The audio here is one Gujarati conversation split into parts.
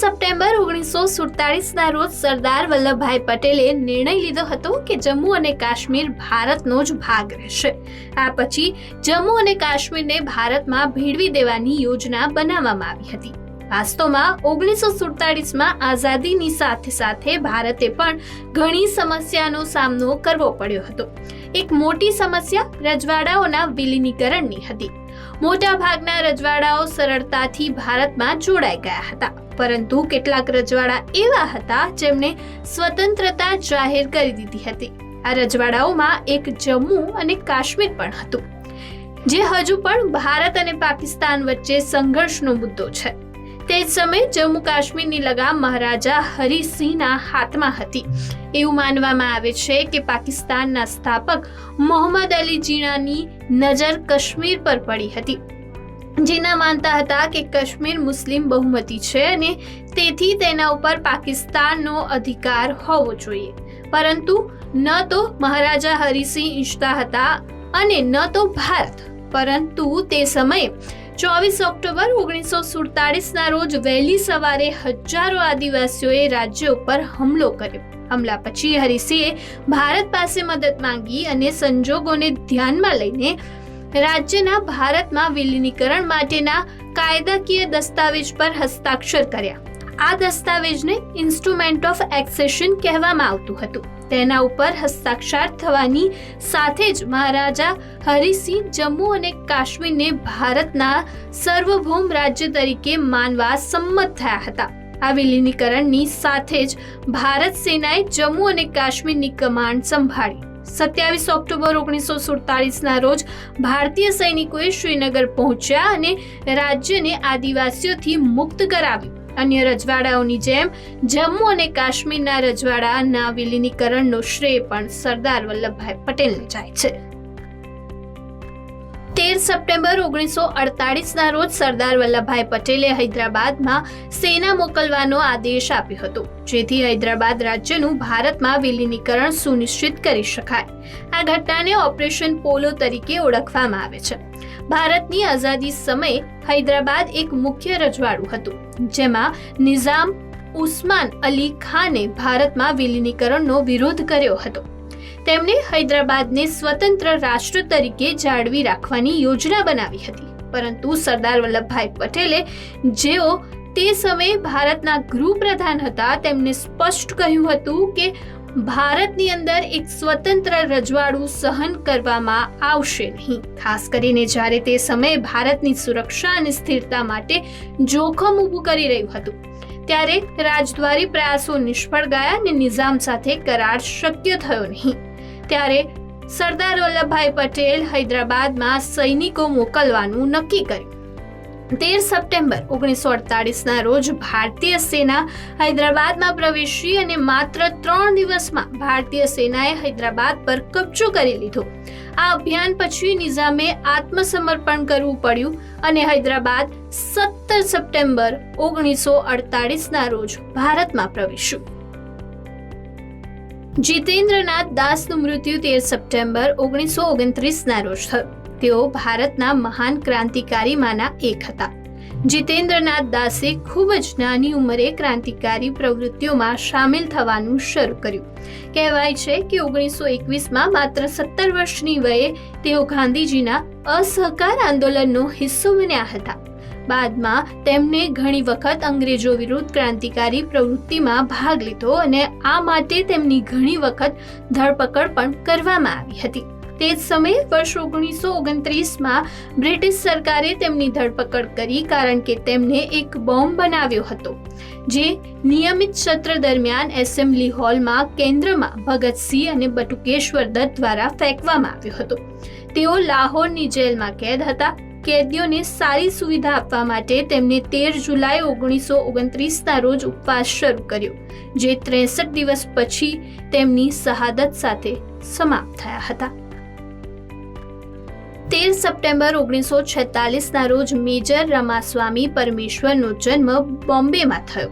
સપ્ટેમ્બર ઓગણીસો સુડતાલીસના રોજ સરદાર વલ્લભભાઈ પટેલે નિર્ણય લીધો હતો કે જમ્મુ અને કાશ્મીર ભારતનો જ ભાગ રહેશે. આ પછી જમ્મુ અને કાશ્મીરને ભારતમાં ભેળવી દેવાની યોજના બનાવવામાં આવી હતી. વાસ્તવમાં ઓગણીસો સુડતાલીસમાં આઝાદીની સાથે સાથે ભારતે પણ ઘણી સમસ્યાનો સામનો કરવો પડ્યો હતો. એક મોટી સમસ્યા રજવાડાઓના વિલીનીકરણની હતી. મોટા ભાગના રજવાડાઓ સરળતાથી ભારતમાં જોડાઈ ગયા હતા. પરંતુ કેટલાક રજવાડા એવા હતા જેમણે સ્વતંત્રતા જાહેર કરી દીધી હતી. આ રજવાડાઓમાં એક જમ્મુ અને કાશ્મીર પણ હતું, જે હજુ પણ ભારત અને પાકિસ્તાન વચ્ચે સંઘર્ષનો મુદ્દો છે. તે જ સમયે જમ્મુ કાશ્મીરની લગામ મહારાજા હરિસિંહના હાથમાં હતી. એવું માનવામાં આવે છે કે પાકિસ્તાનના સ્થાપક મોહમ્મદ અલી જીણાની નજર કાશ્મીર પર પડી હતી. જીના માનતા હતા કે કાશ્મીર મુસ્લિમ બહુમતી છે અને તેથી તેના ઉપર પાકિસ્તાનનો અધિકાર હોવો જોઈએ. પરંતુ ન તો મહારાજા હરિસિંહ ઈચ્છતા હતા અને ન તો ભારત. પરંતુ તે સમયે ચોવીસ ઓક્ટોબર ઓગણીસો સુડતાલીસના રોજ વહેલી સવારે હજારો આદિવાસીઓએ રાજ્ય ઉપર હુમલો કર્યો. હમલા પછી હરિસિંહે ભારત પાસે મદદ માંગી અને સંજોગોને ધ્યાનમાં લઈને રાજ્યના ભારતમાં વિલીનીકરણ માટેના કાયદાકીય દસ્તાવેજ પર હસ્તાક્ષર કર્યા. આ દસ્તાવેજને ઇન્સ્ટ્રુમેન્ટ ઓફ એક્સેશન કહેવામાં આવતું હતું. તેના ઉપર હસ્તાક્ષર થવાની સાથે જ મહારાજા હરિસિંહ જમ્મુ અને કાશ્મીરને ભારતના સાર્વભૌમ રાજ્ય તરીકે માનવા સંમત થયા હતા. આ વિલીનીકરણની સાથે જ ભારત સેનાએ જમ્મુ અને કાશ્મીરની કમાન્ડ સંભાળી. સત્યાવીસ ઓક્ટોબર ઓગણીસો સુડતાલીસના રોજ ભારતીય સૈનિકોએ શ્રીનગર પહોંચ્યા અને રાજ્યને આદિવાસીઓથી મુક્ત કરાવ્યું. અન્ય રજવાડાઓની જેમ જમ્મુ અને કાશ્મીરના રજવાડાના વિલીનીકરણનો શ્રેય પણ સરદાર વલ્લભભાઈ પટેલને જાય છે. તેર સપ્ટેમ્બર ઓગણીસો અડતાલીસના રોજ સરદાર વલ્લભભાઈ પટેલે હૈદરાબાદમાં સેના મોકલવાનો આદેશ આપ્યો હતો, જેથી હૈદરાબાદ રાજ્યનું ભારતમાં વિલીનીકરણ સુનિશ્ચિત કરી શકાય. આ ઘટનાને ઓપરેશન પોલો તરીકે ઓળખવામાં આવે છે. ભારતની આઝાદી સમયે હૈદરાબાદ એક મુખ્ય રજવાડું હતું, જેમાં નિઝામ ઉસ્માન અલી ખાને ભારતમાં વિલીનીકરણનો વિરોધ કર્યો હતો. તેમણે હૈદરાબાદને સ્વતંત્ર રાષ્ટ્ર તરીકે જાળવી રાખવાની યોજના બનાવી હતી. પરંતુ સરદાર વલ્લભભાઈ પટેલે જેઓ તે સમયે ભારતના ગૃહપ્રધાન હતા તેમણે સ્પષ્ટ કહ્યું હતું કે ભારતની અંદર એક સ્વતંત્ર રજવાડું સહન કરવામાં આવશે નહીં. ખાસ કરીને જ્યારે તે સમયે ભારતની સુરક્ષા અને સ્થિરતા માટે જોખમ ઊભું કરી રહ્યું હતું, ત્યારે રાજદ્વારી પ્રયાસો નિષ્ફળ ગયા અને નિઝામ સાથે કરાર શક્ય થયો નહીં. ત્યારે સરદાર વલ્લભભાઈ પટેલ હૈદરાબાદમાં સૈનિકો મોકલવાનું નક્કી કર્યું. તેર સપ્ટેમ્બર ઓગણીસો અડતાલીસના રોજ ભારતીય સેના હૈદરાબાદમાં પ્રવેશી અને માત્ર ત્રણ દિવસમાં ભારતીય સેનાએ હૈદરાબાદ પર કબજો કરી લીધો. આ અભિયાન પછી નિઝામે આત્મસમર્પણ કરવું પડ્યું અને હૈદરાબાદ સત્તર સપ્ટેમ્બર ઓગણીસો અડતાલીસના રોજ ભારતમાં પ્રવેશ્યું. જીતેન્દ્રનાથ દાસનું મૃત્યુ તેર સપ્ટેમ્બર ઓગણીસો ઓગણત્રીસના રોજ થયું. તેઓ ભારતના મહાન ક્રાંતિકારીમાંના એક હતા. જીતેન્દ્રનાથ દાસે ખૂબ જ નાની ઉંમરે ક્રાંતિકારી પ્રવૃત્તિઓમાં સામેલ થવાનું શરૂ કર્યું. કહેવાય છે કે ઓગણીસો એકવીસમાં માત્ર સત્તર વર્ષની વયે તેઓ ગાંધીજીના અસહકાર આંદોલનનો હિસ્સો બન્યા હતા. બાદમાં તેમણે ઘણી વખત અંગ્રેજો વિરુદ્ધ ક્રાંતિકારી પ્રવૃત્તિમાં ભાગ લીધો અને આ માટે તેમની ઘણી વખત ધરપકડ પણ કરવામાં આવી હતી. તે જ સમયે વર્ષ ઓગણીસો ઓગણત્રીસમાં બ્રિટિશ સરકારે તેમની ધરપકડ કરી કારણ કે તેમને એક બોમ્બ બનાવ્યો હતો, જે નિયમિત સત્ર દરમિયાન એસેમ્બલી હોલમાં કેન્દ્રમાં ભગતસિંહ અને બટુકેશ્વર દત્ત દ્વારા ફેંકવામાં આવ્યો હતો. તેઓ લાહોરની જેલમાં કેદ હતા કેદીઓને સારી સુવિધા આપવા માટે તેમણે તેર જુલાઈ ઓગણીસો ઓગણત્રીસના રોજ ઉપવાસ શરૂ કર્યો, જે ત્રેસઠ દિવસ પછી તેમની શહાદત સાથે સમાપ્ત થયા હતા. તેર સપ્ટેમ્બર ઓગણીસો છેતાલીસના રોજ મેજર રમાસ્વામી પરમેશ્વરનો જન્મ બોમ્બેમાં થયો.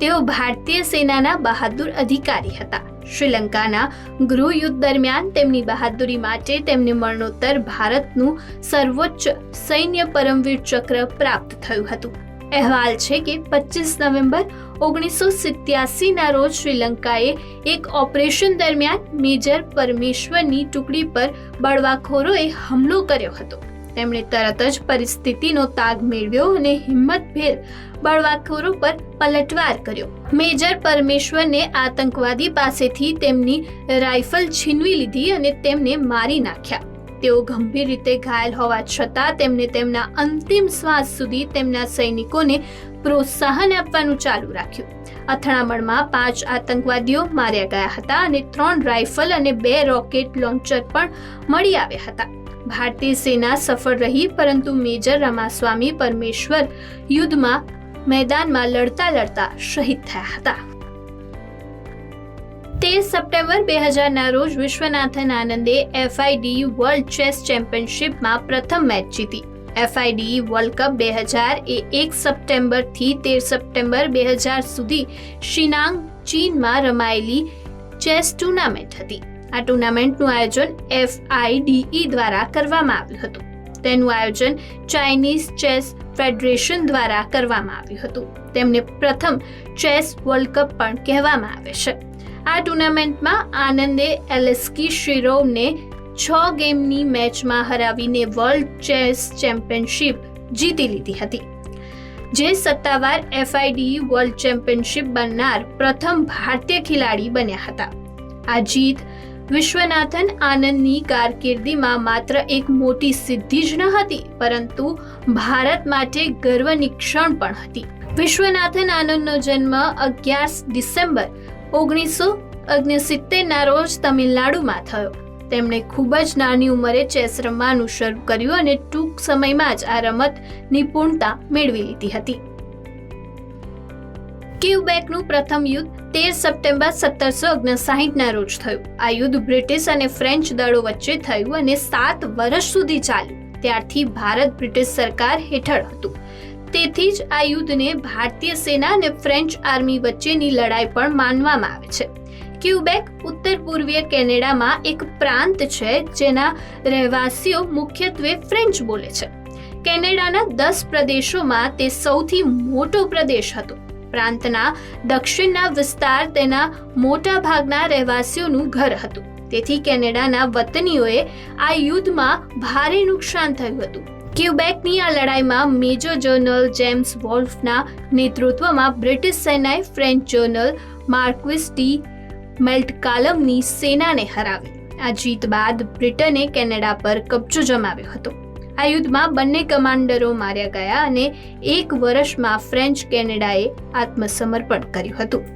તેઓ ભારતીય સેનાના બહાદુર અધિકારી હતા. શ્રીલંકાના ગૃહ યુદ્ધ દરમિયાન તેમની બહાદુરી માટે તેમને મરણોત્તર ભારતનું સર્વોચ્ચ સૈન્ય પરમવીર ચક્ર પ્રાપ્ત થયું હતું. અહેવાલ છે કે પચીસ નવેમ્બર ઓગણીસો સિત્યાસીના રોજ શ્રીલંકાએ એક ઓપરેશન દરમિયાન મેજર પરમેશ્વરની ટુકડી પર બળવાખોરોએ હુમલો કર્યો હતો. તેમણે તરત જ પરિસ્થિતિનો તાગ મેળવ્યો અને હિંમતભેર બળવાખોરો પર પલટવાર કર્યો. મેજર પરમેશ્વરને આતંકવાદી પાસેથી તેમની રાઇફલ છીનવી લીધી અને તેમને મારી નાખ્યા. તેઓ ગંભીર રીતે ઘાયલ હોવા છતાં તેમને તેમના અંતિમ શ્વાસ સુધી તેમના સૈનિકોને પ્રોત્સાહન આપવાનું ચાલુ રાખ્યું. અથડામણમાં પાંચ આતંકવાદીઓ માર્યા ગયા હતા અને ત્રણ રાઇફલ અને બે રોકેટ લોન્ચર પણ મળી આવ્યા હતા. ભારતીય સેના સફળ રહી, પરંતુ મેજર રમાસ્વામી પરમેશ્વર યુદ્ધમાં મેદાનમાં લડતા લડતા શહીદ થયા હતા. તેર સપ્ટેમ્બર બે હજારના રોજ વિશ્વનાથન આનંદે એફઆઈડી વર્લ્ડ ચેસ ચેમ્પિયનશિપમાં પ્રથમ મેચ જીતી. એફઆઈડી વર્લ્ડ કપ બે હજાર એ એક સપ્ટેમ્બરથી તેર સપ્ટેમ્બર બે હજાર સુધી શિનાંગ, ચીનમાં રમાયેલી ચેસ ટુર્નામેન્ટ હતી. આ ટુર્નામેન્ટનું આયોજન એફઆઈડીઈ દ્વારા કરવામાં આવ્યું હતું. તેનું આયોજન ચાઇનીઝ ચેસ ફેડરેશન દ્વારા કરવામાં આવ્યું હતું. તેમને પ્રથમ ચેસ વર્લ્ડ કપ પણ કહેવામાં આવે છે. આ ટુર્નામેન્ટમાં આનંદે એલેસ્કી શિરોવને છ ગેમની મેચમાં હરાવીને વર્લ્ડ ચેસ ચેમ્પિયનશિપ જીતી લીધી હતી. જે સત્તાવાર એફઆઈડી વર્લ્ડ ચેમ્પિયનશિપ બનનાર પ્રથમ ભારતીય ખેલાડી બન્યા હતા. આ જીત વિશ્વનાથન આનંદની કારકિર્દીમાં માત્ર એક મોટી સિદ્ધિ જ ન હતી, પરંતુ ભારત માટે ગર્વની ક્ષણ પણ હતી. વિશ્વનાથન આનંદનો જન્મ અગિયાર ડિસેમ્બર ઓગણીસો ઓગણસિત્તેરના રોજ તમિલનાડુમાં થયો. તેમણે ખૂબ જ નાની ઉંમરે ચેસ રમવાનું શરૂ કર્યું અને ટૂંક સમયમાં જ આ રમત નિપુણતા મેળવી લીધી હતી. ક્યુબેકનું પ્રથમ યુદ્ધ તેર સપ્ટેમ્બર સત્તરસો ઓગણસાહીઠના રોજ થયું. આ યુદ્ધ બ્રિટિશ અને ફ્રેન્ચ દળો વચ્ચે થયું અને સાત વર્ષ સુધી ચાલ્યું. ત્યારથી ભારત બ્રિટિશ સરકાર હેઠળ હતું. તેથી જ આ યુદ્ધને ભારતીય સેના અને ફ્રેન્ચ આર્મી વચ્ચેની લડાઈ પણ માનવામાં આવે છે. ક્યુબેક ઉત્તર પૂર્વીય કેનેડામાં એક પ્રાંત છે જેના રહેવાસીઓ મુખ્યત્વે ફ્રેન્ચ બોલે છે. કેનેડાના દસ પ્રદેશોમાં તે સૌથી મોટો પ્રદેશ હતો. પ્રાંતના દક્ષિણના વિસ્તાર તેના મોટા ભાગના રહેવાસીઓનું ઘર હતું. તેથી કેનેડાના વતનીઓએ આ યુદ્ધમાં ભારે નુકસાન થયું હતું. ક્યુબેકની આ લડાઈમાં મેજર જર્નલ જેમ્સ વોલ્ફના નેતૃત્વમાં બ્રિટિશ સેનાએ ફ્રેન્ચ જર્નલ માર્ક્વિસ ડી મેલ્ટકાલમની સેનાને હરાવી. આ જીત બાદ બ્રિટને કેનેડા પર કબજો જમાવ્યો હતો. આ યુદ્ધમાં બંને કમાન્ડરો માર્યા ગયા અને એક વર્ષમાં ફ્રેન્ચ કેનેડાએ આત્મસમર્પણ કર્યું હતું.